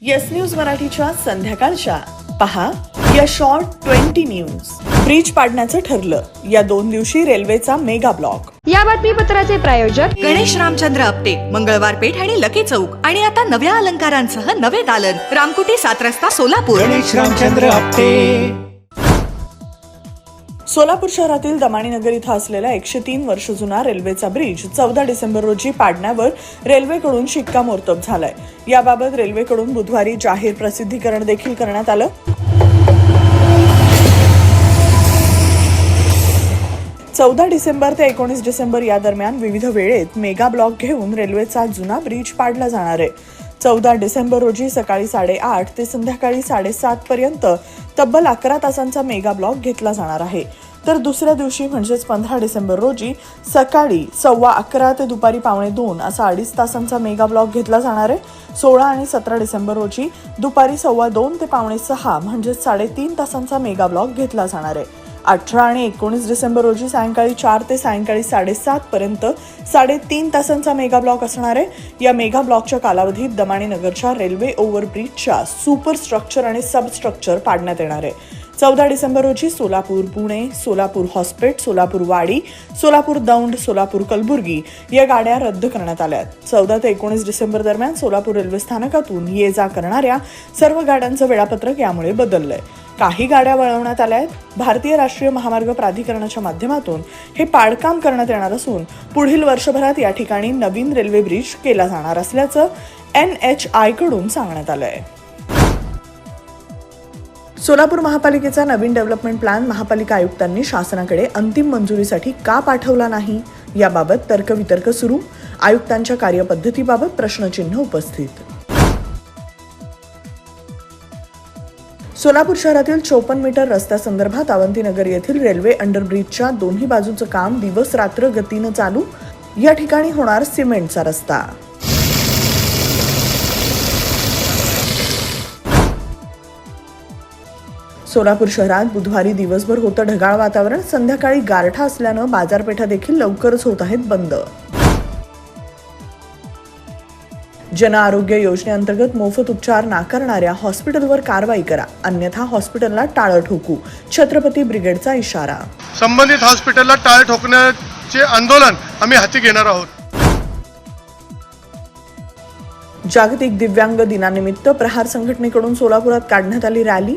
Yes news मराठीच्या संध्याकाळच्या. पहा या शॉर्ट ट्वेंटी न्यूज ब्रिज पाडण्याचं ठरलं. या दोन दिवशी रेल्वेचा मेगा ब्लॉक या बातमीपत्राचे प्रायोजक गणेश रामचंद्र आपटे मंगळवार पेठ आणि लकी चौक. आणि आता नव्या अलंकारांसह नवे दालन. रामकुटी सात रस्ता सोलापूर. गणेश रामचंद्र आपटे. सोलापूर शहरातील दमाणीनगर इथं असलेला एकशे तीन वर्ष जुना रेल्वेचा ब्रिज चौदा डिसेंबर रोजी पाडण्यावर रेल्वेकडून शिक्कामोर्तब झालाय. याबाबत रेल्वेकडून बुधवारी जाहीर प्रसिद्धीकरण देखील करण्यात आलं. चौदा डिसेंबर ते एकोणीस डिसेंबर या दरम्यान विविध वेळेत मेगा ब्लॉक घेऊन रेल्वेचा जुना ब्रिज पाडला जाणार आहे. चौदा डिसेंबर रोजी सकाळी साडेआठ ते संध्याकाळी साडेसात पर्यंत तब्बल अकरा तासांचा मेगा ब्लॉक घेतला जाणार आहे. तर दुसऱ्या दिवशी म्हणजेच पंधरा डिसेंबर रोजी सकाळी सव्वा अकरा ते दुपारी पावणे दोन असा अडीच तासांचा मेगा ब्लॉक घेतला जाणार आहे. सोळा आणि सतरा डिसेंबर रोजी दुपारी सव्वा दोन ते पावणे सहा म्हणजेच साडेतीन तासांचा मेगा ब्लॉक घेतला जाणार आहे. अठरा आणि एकोणीस डिसेंबर रोजी सायंकाळी चार ते सायंकाळी साडेसात पर्यंत साडेतीन तासांचा मेगा ब्लॉक असणार आहे. या मेगा ब्लॉकच्या कालावधीत दमाणी नगरच्या रेल्वे ओव्हरब्रिजच्या सुपर स्ट्रक्चर आणि सबस्ट्रक्चर पाडण्यात येणार आहे. चौदा डिसेंबर रोजी सोलापूर पुणे सोलापूर हॉस्पेट सोलापूर वाडी सोलापूर दौंड सोलापूर कलबुर्गी या गाड्या रद्द करण्यात आल्या आहेत. चौदा ते एकोणीस डिसेंबर दरम्यान सोलापूर रेल्वे स्थानकातून ये जा करणाऱ्या सर्व गाड्यांचं वेळापत्रक यामुळे बदललंय. काही गाड्या वळवण्यात आल्या आहेत. भारतीय राष्ट्रीय महामार्ग प्राधिकरणाच्या माध्यमातून हे पाडकाम करण्यात येणार असून पुढील वर्षभरात या ठिकाणी नवीन रेल्वे ब्रिज केला जाणार असल्याचं एन एच आयकडून सांगण्यात आलं आहे सोलापूर महापालिकेचा नवीन डेव्हलपमेंट प्लॅन महापालिका आयुक्तांनी शासनाकडे अंतिम मंजुरीसाठी का पाठवला नाही? याबाबत तर्कवितर्क सुरू. आयुक्तांच्या कार्यपद्धतीबाबत प्रश्नचिन्ह उपस्थित. सोलापूर शहरातील चोपन्न मीटर रस्त्यासंदर्भात अवंतीनगर येथील रेल्वे अंडरब्रिजच्या दोन्ही बाजूचं काम दिवस रात्र गतीनं चालू. या ठिकाणी होणार सिमेंटचा रस्ता. सोलापूर शहरात बुधवारी दिवसभर होतं ढगाळ वातावरण. संध्याकाळी गारठा असल्यानं बाजारपेठा देखील लवकरच होत आहेत बंद. जन आरोग्य योजनेअंतर्गत मोफत उपचार नाकारणाऱ्या हॉस्पिटलवर कारवाई करा. अन्यथा हॉस्पिटलला टाळं ठोकू. छत्रपती ब्रिगेडचा इशारा. संबंधित हॉस्पिटलला टाळे ठोकण्याचे आंदोलन आम्ही हाती घेणार आहोत. जागतिक दिव्यांग दिनानिमित्त प्रहार संघटनेकडून सोलापुरात काढण्यात आली rally.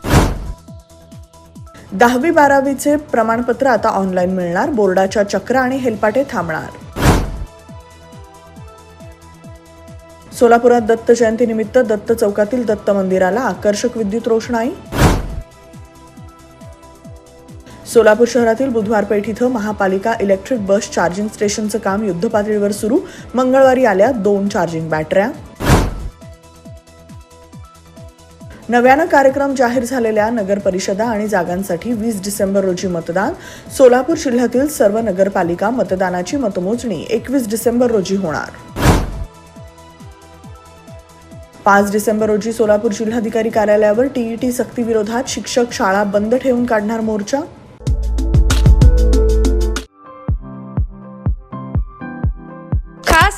दहावी बारावीचे प्रमाणपत्र आता ऑनलाईन मिळणार बोर्डाच्या चक्र आणि हेलपाटे थांबणार. सोलापुरात दत्त जयंतीनिमित्त दत्त चौकातील दत्त मंदिराला आकर्षक विद्युत रोषणाई. सोलापूर शहरातील बुधवार पेठ इथं महापालिका इलेक्ट्रिक बस चार्जिंग स्टेशनचं काम युद्धपातळीवर सुरू. मंगळवारी आल्या दोन चार्जिंग बॅटऱ्या. नव्यानं कार्यक्रम जाहीर झालेल्या नगर परिषदा आणि जागांसाठी वीस डिसेंबर रोजी मतदान. सोलापूर जिल्ह्यातील सर्व नगरपालिका मतदानाची मतमोजणी एकवीस डिसेंबर रोजी होणार. पाच डिसेंबर रोजी सोलापूर जिल्हाधिकारी कार्यालयावर टीईटी सक्तीविरोधात शिक्षक शाळा बंद ठेवून काढणार मोर्चा.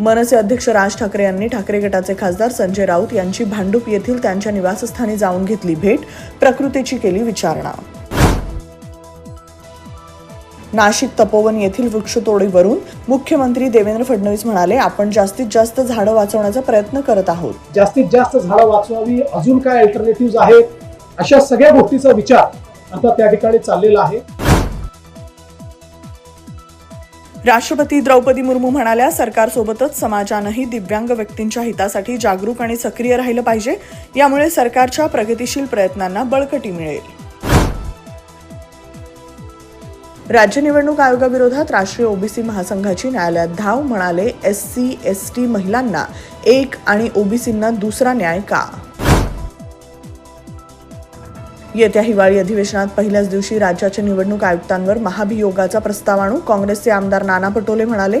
मनसे अध्यक्ष राज ठाकरे यांनी ठाकरे गटाचे खासदार संजय राऊत यांची भांडूप येथील त्यांच्या निवासस्थानी जाऊन घेतली भेट प्रकृतीची केली विचारणा. नाशिक तपोवन येथील वृक्षतोडीवरून मुख्यमंत्री देवेंद्र फडणवीस म्हणाले आपण जास्तीत जास्त झाडं वाचवण्याचा प्रयत्न करत आहोत. जास्तीत जास्त झाडं वाचवावी अजून काय अल्टरनेटिव्ह आहेत? अशा सगळ्या गोष्टीचा विचार आता त्या ठिकाणी चाललेला आहे. राष्ट्रपती द्रौपदी मुर्मू म्हणाल्या सरकारसोबतच समाजानंही दिव्यांग व्यक्तींच्या हितासाठी जागरूक आणि सक्रिय राहिलं पाहिजे. यामुळे सरकारच्या प्रगतीशील प्रयत्नांना बळकटी मिळेल. राज्य निवडणूक आयोगाविरोधात राष्ट्रीय ओबीसी महासंघाची न्यायालयात धाव म्हणाले एस सी एस टी महिलांना एक आणि ओबीसींना दुसरा न्याय का? येत्या हिवाळी अधिवेशनात पहिल्याच दिवशी राज्याच्या निवडणूक आयुक्तांवर महाभियोगाचा प्रस्ताव आणू काँग्रेसचे आमदार नाना पटोले म्हणाले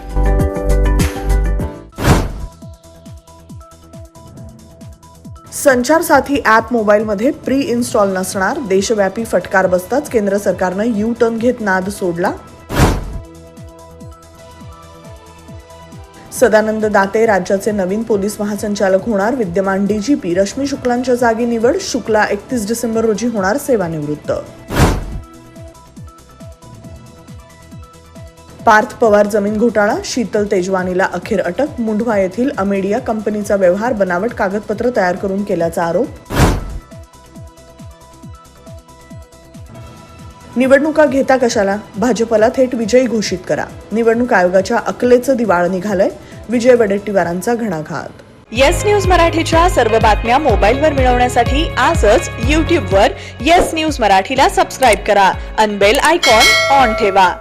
संचार साथी ॲप मोबाईलमध्ये प्री इन्स्टॉल नसणार. देशव्यापी फटकार बसताच केंद्र सरकारनं यू टर्न घेत नाद सोडला. सदानंद दाते राज्याचे नवीन पोलीस महासंचालक होणार. विद्यमान डीजीपी रश्मी शुक्लांच्या जागी निवड. शुक्ला एकतीस डिसेंबर रोजी होणार सेवानिवृत्त. पार्थ पवार जमीन घोटाळा शीतल तेजवानीला अखेर अटक मुंढवा येथील अमेडिया कंपनीचा व्यवहार बनावट कागदपत्र तयार करून केल्याचा आरोप. निवडणुका घेता कशाला? भाजपला थेट विजयी घोषित करा. निवडणूक आयोगाच्या अकलेचं दिवाळ निघालंय. विजय वडेट्टीवारांचा घणाघात. येस न्यूज मराठीच्या सर्व बातम्या मोबाईलवर मिळवण्यासाठी आजच यूट्यूबवर येस न्यूज मराठीला सबस्क्राईब करा. अनबेल आयकॉन ऑन ठेवा.